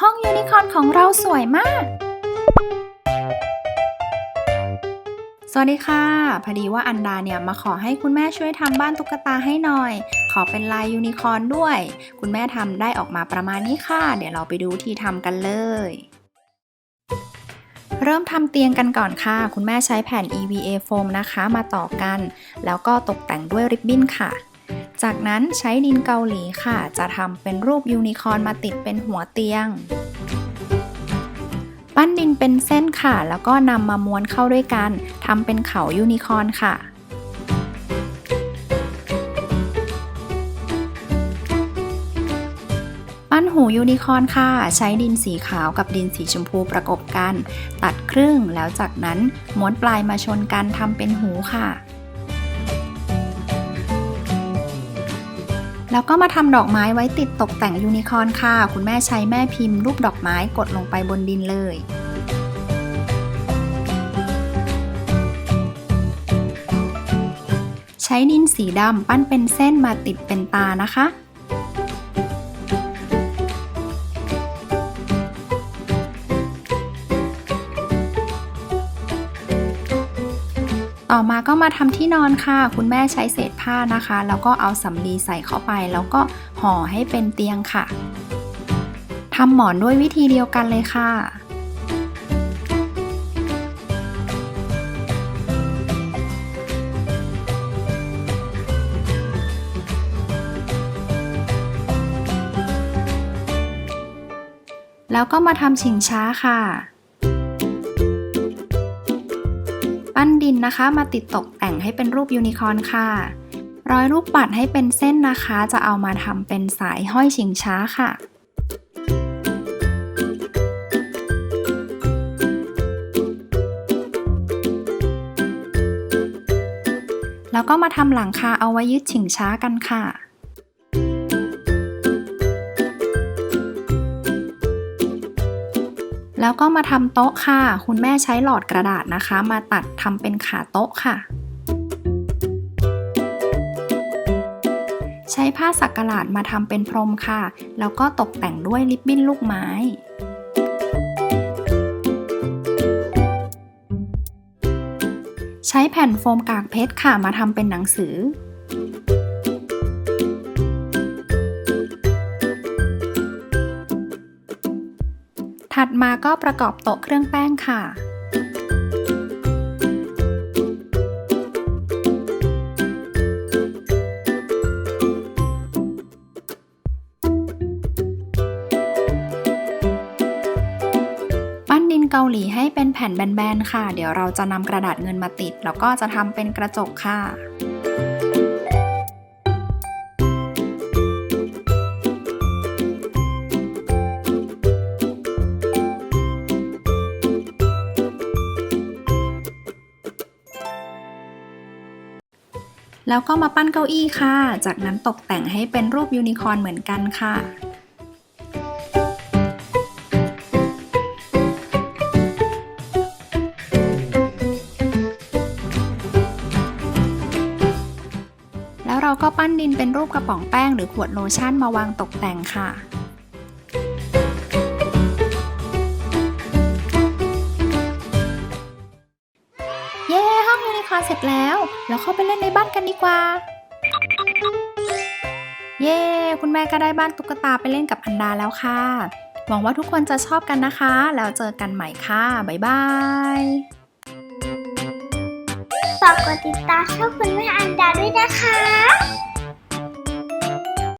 ห้องยูนิคอนของเราสวยมาก สวัสดีค่ะ พอดีว่าอันดาเนี่ยมาขอให้คุณแม่ช่วยทำบ้านตุ๊กตาให้หน่อย ขอเป็นลายยูนิคอนด้วย คุณแม่ทำได้ออกมาประมาณนี้ค่ะ เดี๋ยวเราไปดูที่ทำกันเลยเริ่มทำเตียงกันก่อนค่ะ คุณแม่ใช้แผ่น EVA โฟมนะคะ มาต่อกัน แล้วก็ตกแต่งด้วยริบบิ้นค่ะ จากนั้นใช้ดินเกาหลีค่ะ จะทำเป็นรูปยูนิคอร์นมาติดเป็นหัวเตียง ปั้นดินเป็นเส้นค่ะ แล้วก็นำมาม้วนเข้าด้วยกันทำเป็นเขายูนิคอร์นค่ะปั้นหูยูนิคอร์นค่ะ ใช้ดินสีขาวกับดินสีชมพูประกบกัน ตัดครึ่งแล้วจากนั้นม้วนปลายมาชนกันทำเป็นหูค่ะ แล้วก็มาทำดอกไม้ไว้ติดตกแต่งยูนิคอร์นค่ะ คุณแม่ใช้แม่พิมพ์รูปดอกไม้กดลงไปบนดินเลย ใช้ดินสีดำปั้นเป็นเส้นมาติดเป็นตานะคะ ต่อมาก็มาทำที่นอนค่ะ คุณแม่ใช้เศษผ้านะคะ แล้วก็เอาสำลีใส่เข้าไป แล้วก็ห่อให้เป็นเตียงค่ะทำหมอนด้วยวิธีเดียวกันเลยค่ะแล้วก็มาทำชิงช้าค่ะ ปั้นดินนะคะ มาติดตกแต่งให้เป็นรูปยูนิคอร์นค่ะ ร้อยลูกปัดให้เป็นเส้นนะคะ จะเอามาทำเป็นสายห้อยชิงช้าค่ะแล้วก็มาทำหลังคาเอาไว้ยึดชิงช้ากันค่ะ แล้วก็มาทำโต๊ะค่ะ คุณแม่ใช้หลอดกระดาษนะคะ มาตัดทำเป็นขาโต๊ะค่ะ ใช้ผ้าสักหลาดมาทำเป็นพรมค่ะ แล้วก็ตกแต่งด้วยริบบิ้นลูกไม้ใช้แผ่นโฟมกากเพชรค่ะมาทำเป็นหนังสือ ถัดมาก็ประกอบโต๊ะเครื่องแป้งค่ะปั้นดินเกาหลีให้เป็นแผ่นแบนๆค่ะ เดี๋ยวเราจะนำกระดาษเงินมาติด แล้วก็จะทำเป็นกระจกค่ะ แล้วก็มาปั้นเก้าอี้ค่ะ จากนั้นตกแต่งให้เป็นรูปยูนิคอร์นเหมือนกันค่ะแล้วเราก็ปั้นดินเป็นรูปกระป๋องแป้งหรือขวดโลชั่นมาวางตกแต่งค่ะานเสร็จแล้ว เราเข้าไปเล่นในบ้านกันดีกว่า เย้ คุณแม่ก็ได้บ้านตุ๊กตาไปเล่นกับอันดาแล้วค่ะ หวังว่าทุกคนจะชอบกันนะคะ แล้วเจอกันใหม่ค่ะ บ๊ายบายฝากกดติดตามช่องคุณแม่อันดาด้วยนะคะ